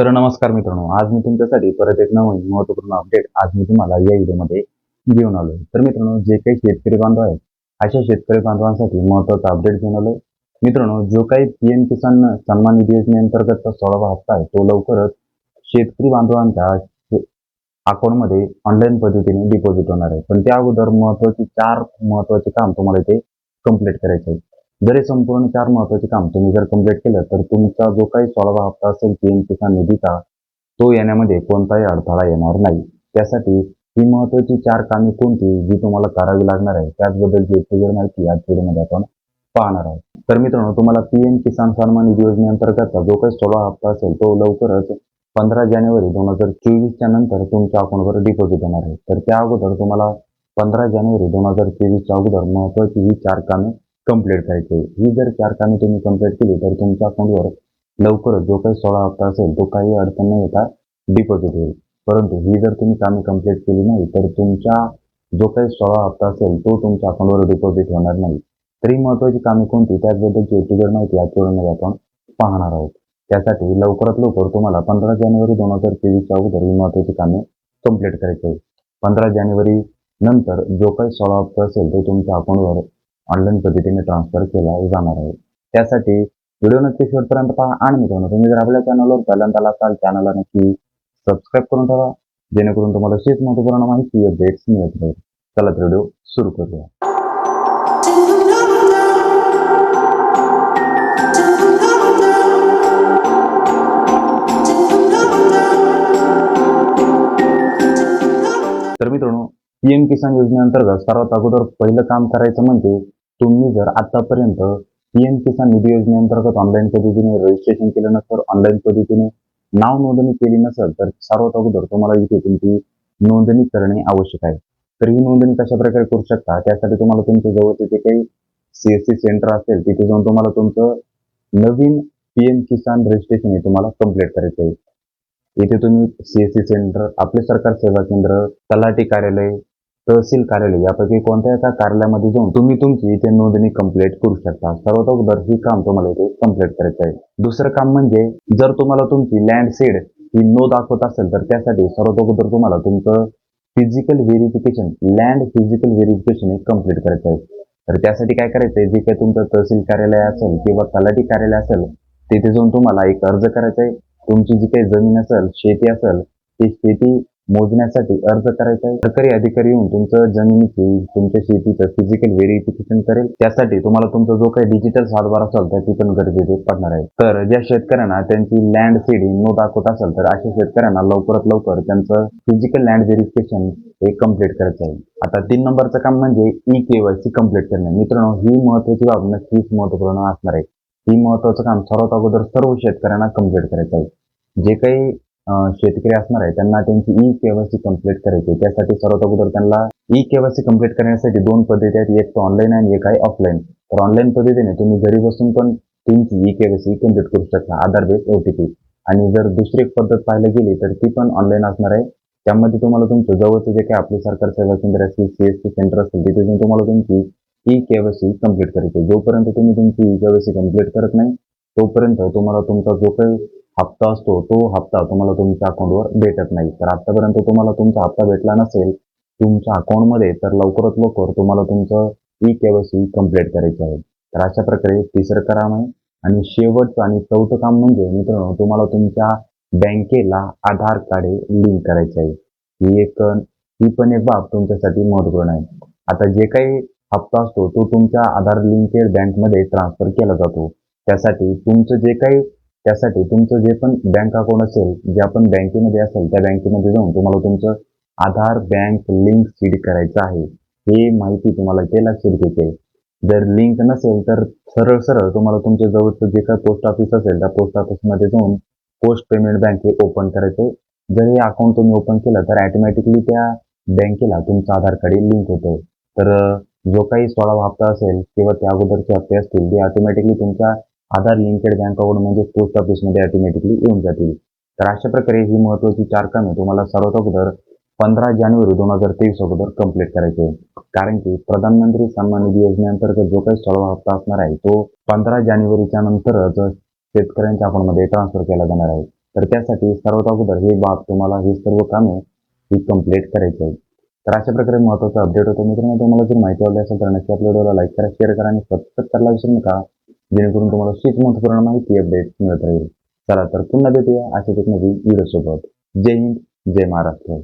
तर नमस्कार मित्रांनो आज मी तुमच्यासाठी परत एक नवीन महत्त्वपूर्ण अपडेट आज मी तुम्हाला या व्हिडिओमध्ये घेऊन आलोय. तर मित्रांनो जे काही शेतकरी बांधव आहेत अशा शेतकरी बांधवांसाठी महत्त्वाचा अपडेट घेऊन आलोय. मित्रांनो जो काही पीएम किसान सन्मान निधी योजनेअंतर्गतचा सोळावा हप्ता आहे तो लवकरच शेतकरी बांधवांच्या अकाउंटमध्ये ऑनलाईन पद्धतीने डिपॉझिट होणार आहे. पण त्या अगोदर महत्वाची चार महत्त्वाचे काम तुम्हाला इथे कंप्लीट करायचे आहे जर हे संपूर्ण चार महत्त्वाचे काम तुम्ही जर कंप्लीट केलं तर तुमचा जो काही सोळावा हप्ता असेल पीएम किसान निधीचा तो येण्यामध्ये कोणताही अडथळा येणार नाही. त्यासाठी ही महत्वाची चार कामे कोणती जी तुम्हाला करावी लागणार आहे त्याचबद्दलची एक माहिती आज व्हिडिओमध्ये आपण पाहणार आहोत. तर मित्रांनो तुम्हाला पीएम किसान सन्मान निधी योजनेअंतर्गतचा जो काही सोळा हप्ता असेल तो लवकरच पंधरा जानेवारी दोन हजार चोवीसच्या नंतर तुमच्या अकाउंटवर डिपॉझिट होणार आहे. तर त्या अगोदर तुम्हाला पंधरा जानेवारी दोन हजार चोवीसच्या अगोदर महत्वाची ही चार कामे कंप्लीट करायची आहे. ही जर चार कामे तुम्ही कंप्लीट केली तर तुमच्या अकाउंटवर लवकरच जो काही सोळा हप्ता असेल तो काही अडचण न येता डिपॉझिट होईल. परंतु ही जर तुम्ही कामे कंप्लीट केली नाही तर तुमच्या जो काही सोळा हप्ता असेल तो तुमच्या अकाउंटवर डिपॉझिट होणार नाही. तरी महत्वाची कामे कोणती? त्याचबद्दलची क्लिअर माहिती या व्हिडिओमध्ये आपण पाहणार आहोत. त्यासाठी लवकरात लवकर तुम्हाला पंधरा जानेवारी दोन हजार तेवीसच्या अगोदर ही महत्वाची कामे कंप्लीट करायची आहे पंधरा जानेवारी नंतर जो काही सोळा हप्ता असेल तो तुमच्या अकाउंटवर ऑनलाईन पद्धतीने ट्रान्सफर केला जाणार आहे. त्यासाठी व्हिडिओ नक्की शेवटपर्यंत पहा आणि मित्रांनो तुम्ही जर आपल्या चॅनलवर पहिल्यांदा असाल चॅनलला नक्की सबस्क्राईब करून ठेवा जेणेकरून तुम्हाला शेत महत्त्वपूर्ण माहिती अपडेट्स मिळत राहील. चला तर व्हिडिओ सुरू करूया. तर मित्रांनो पीएम किसान योजनेअंतर्गत सर्वात अगोदर पहिलं काम करायचं म्हणजे तुम्ही जर आतापर्यंत पीएम किसान निधी योजनेअंतर्गत ऑनलाईन पद्धतीने रजिस्ट्रेशन केलं नसेल ऑनलाईन पद्धतीने नाव नोंदणी केली नसेल तर सर्वात अगोदर तुम्हाला इथे तुमची नोंदणी करणे आवश्यक आहे. तर ही नोंदणी कशा प्रकारे करू शकता? त्यासाठी तुम्हाला तुमच्या जवळचे जे काही सीएससी सेंटर असेल तिथे जाऊन तुम्हाला तुमचं नवीन पीएम किसान रजिस्ट्रेशन हे तुम्हाला कंप्लीट करायचं आहे. इथे तुम्ही सीएससी सेंटर आपले सरकार सेवा केंद्र तलाठी कार्यालय तहसील कार्यालय यापैकी कोणत्या एका कार्यालयामध्ये जाऊन तुम्ही तुमची इथे नोंदणी कंप्लीट करू शकता. सर्वात अगोदर ही काम तुम्हाला इथे कंप्लीट करायचं आहे. दुसरं काम म्हणजे जर तुम्हाला तुमची लँड सीड ही नो दाखवत असेल तर त्यासाठी सर्वात अगोदर तुम्हाला तुमचं physical verification land physical verification हे कंप्लीट करायचं आहे. तर त्यासाठी काय करायचं आहे जे काही तुमचं तहसील कार्यालय असेल किंवा तलाठी कार्यालय असेल तिथे जाऊन तुम्हाला एक अर्ज करायचा आहे. तुमची जी काही जमीन असेल शेती असेल ती शेती मोजण्यासाठी अर्ज करायचा आहे. सरकारी अधिकारी येऊन तुमचं जमिनीची तुमच्या शेतीचं फिजिकल व्हेरिफिकेशन करेल. त्यासाठी तुम्हाला तुमचा जो काही डिजिटल सातबार असेल त्याची पण गरजेचे पडणार आहे. तर ज्या शेतकऱ्यांना त्यांची लँड सीडिंग नो दाखवत असेल तर अशा शेतकऱ्यांना लवकरात लवकर त्यांचं फिजिकल लँड व्हेरिफिकेशन हे कंप्लीट करायचं आहे. आता तीन नंबरचं काम म्हणजे ई केवायसी कंप्लीट करणे. मित्रांनो ही महत्वाची बाब नक्कीच महत्त्वपूर्ण असणार आहे. ही महत्वाचं काम सर्वात अगोदर सर्व शेतकऱ्यांना कंप्लीट करायचं आहे. जे काही शेतकरी असणार आहे त्यांना त्यांची ई केवायसी कंप्लीट करायची त्यासाठी सर्वात अगोदर त्यांना ई केवायसी कंप्लीट करण्यासाठी दोन पद्धती आहेत. एक तर ऑनलाईन आणि एक आहे ऑफलाईन तर ऑनलाईन पद्धतीने तुम्ही घरी बसून पण तुमची ई केवायसी कंप्लीट करू शकता आधार बेस ओटीपी आणि जर दुसरी एक पद्धत पाहायला गेली तर ती पण ऑनलाईन असणार आहे. त्यामध्ये तुम्हाला तुमचं जवळचं जे काही आपले सरकार सेवा केंद्र असतील सीएससी सेंटर असतील तिथे तुम्हाला तुमची ई केवायसी कंप्लीट करायची जोपर्यंत तुम्ही तुमची ई केवायसी कंप्लीट करत नाही तोपर्यंत तुम्हाला तुमचा जो काही हप्ता असतो तो हप्ता तुम्हाला तुमच्या अकाउंटवर भेटत नाही. तर आतापर्यंत तुम्हाला तुमचा हप्ता भेटला नसेल तुमच्या अकाउंटमध्ये तर लवकरात लवकर तुम्हाला तुमचं ई केवायसी कंप्लीट करायची आहे. तर अशा प्रकारे तिसरं काम आहे. आणि शेवटचं आणि चौथं काम म्हणजे मित्रांनो तुम्हाला तुमच्या बँकेला आधार कार्ड लिंक करायचे आहे. ही एक ही पण एक बाब तुमच्यासाठी महत्त्वपूर्ण आहे. आता जे काही हप्ता असतो तो तुमच्या आधार लिंकेड बँकमध्ये ट्रान्सफर केला जातो. त्यासाठी तुमचं जे काही त्यासाठी तुमचं जे पण बँक अकाउंट असेल जे आपण बँकेमध्ये असेल त्या बँकेमध्ये जाऊन तुम्हाला तुमचं आधार बँक लिंक सीड करायचं आहे. हे माहिती तुम्हाला ते लक्षात घ्यायचे जर लिंक नसेल तर सरळ सरळ तुम्हाला तुमच्या जवळचं जे काही पोस्ट ऑफिस असेल त्या पोस्ट ऑफिसमध्ये जाऊन पोस्ट पेमेंट बँक हे ओपन करायचे. जर हे अकाउंट तुम्ही ओपन केलं तर ऑटोमॅटिकली त्या बँकेला तुमचं आधार कार्ड लिंक होतं. तर जो काही सोळा हप्ता असेल किंवा त्या अगोदरचे हप्ते असतील ते ऑटोमॅटिकली तुमच्या आधार लिंकेड बँक अकाउंट म्हणजे पोस्ट ऑफिसमध्ये ऑटोमॅटिकली येऊन जातील. तर अशा प्रकारे ही महत्वाची चार कामे तुम्हाला सर्वात अगोदर पंधरा जानेवारी दोन हजार तेवीस अगोदर कंप्लीट करायचे आहे. कारण की प्रधानमंत्री सन्मान निधी योजनेअंतर्गत जो काही सोळावा हप्ता असणार आहे तो पंधरा जानेवारीच्या नंतरच शेतकऱ्यांच्या अकाउंटमध्ये ट्रान्सफर केला जाणार आहे. तर त्यासाठी सर्वात अगोदर हे बाब तुम्हाला ही सर्व कामे ही कंप्लीट करायची आहे तर अशा प्रकारे महत्त्वाचा अपडेट होतो मित्रांनो. तुम्हाला जर माहिती आवडली असेल तर नक्की आपल्या व्हिडिओला लाईक करा शेअर करा आणि सबस्क्राईब करायला विसरू नका. जेणेकरून तुम्हाला खूप महत्त्वपूर्ण माहिती अपडेट मिळत राहील. चला तर पुन्हा भेटूया अशाच एक नवीन व्हिडिओसोबत जय हिंद जय महाराष्ट्र.